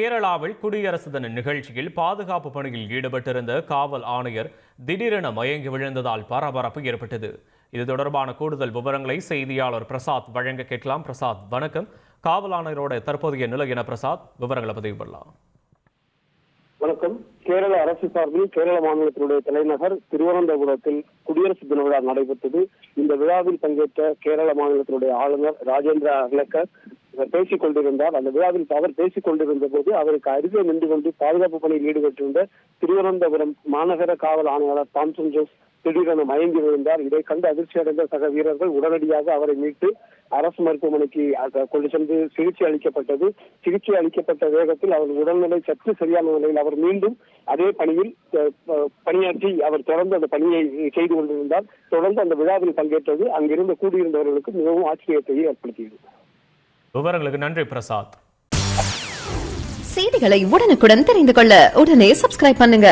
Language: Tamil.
கேரளாவில் குடியரசு தின நிகழ்ச்சியில் பாதுகாப்பு பணியில் ஈடுபட்டிருந்த காவல் ஆணையர் திடீரென மயங்கி விழுந்ததால் பரபரப்பு ஏற்பட்டது. இது தொடர்பான கூடுதல் விவரங்களை செய்தியாளர் பிரசாத் வழங்க கேட்கலாம். பிரசாத் வணக்கம். காவல் ஆணையரோட தற்போதைய நிலை என பிரசாத்? விவரங்களை பதிவு பண்ணலாம். வணக்கம். கேரள அரசு சார்பில் கேரள மாநிலத்தினுடைய தலைநகர் திருவனந்தபுரத்தில் குடியரசு தின விழா நடைபெற்றது. இந்த விழாவில் பங்கேற்ற கேரள மாநிலத்தினுடைய ஆளுநர் ராஜேந்திர அகலக்கர் பேசிக் கொண்டிருந்தார். அந்த விழாவில் அவர் பேசிக் கொண்டிருந்த போது அவருக்கு அருகே நின்று கொண்டு பாதுகாப்பு பணியில் ஈடுபட்டிருந்த திருவனந்தபுரம் மாநகர காவல் ஆணையாளர் தாம்சன் ஜோஸ் திடீரென மயங்கி விழுந்தார். இதை கண்டு அதிர்ச்சி அடைந்த சக வீரர்கள் உடனடியாக அவரை மீட்டு அரசு மருத்துவமனைக்கு கொண்டு சென்று சிகிச்சை அளிக்கப்பட்டது. சிகிச்சை அளிக்கப்பட்ட வேகத்தில் அவர் உடல்நிலை சற்று சரியான நிலையில் அவர் மீண்டும் அதே பணியில் பணியாற்றி அவர் தொடர்ந்து அந்த பணியை செய்து கொண்டிருந்தார். தொடர்ந்து அந்த விழாவில் பங்கேற்றது. அங்கிருந்து கூடியிருந்தவர்களுக்கு மிகவும் ஆச்சரியத்தை ஏற்படுத்தியது. விவரங்களுக்கு நன்றி பிரசாத். செய்திகளை உடனுக்குடன் தெரிந்து கொள்ள உடனே சப்ஸ்கிரைப் பண்ணுங்க.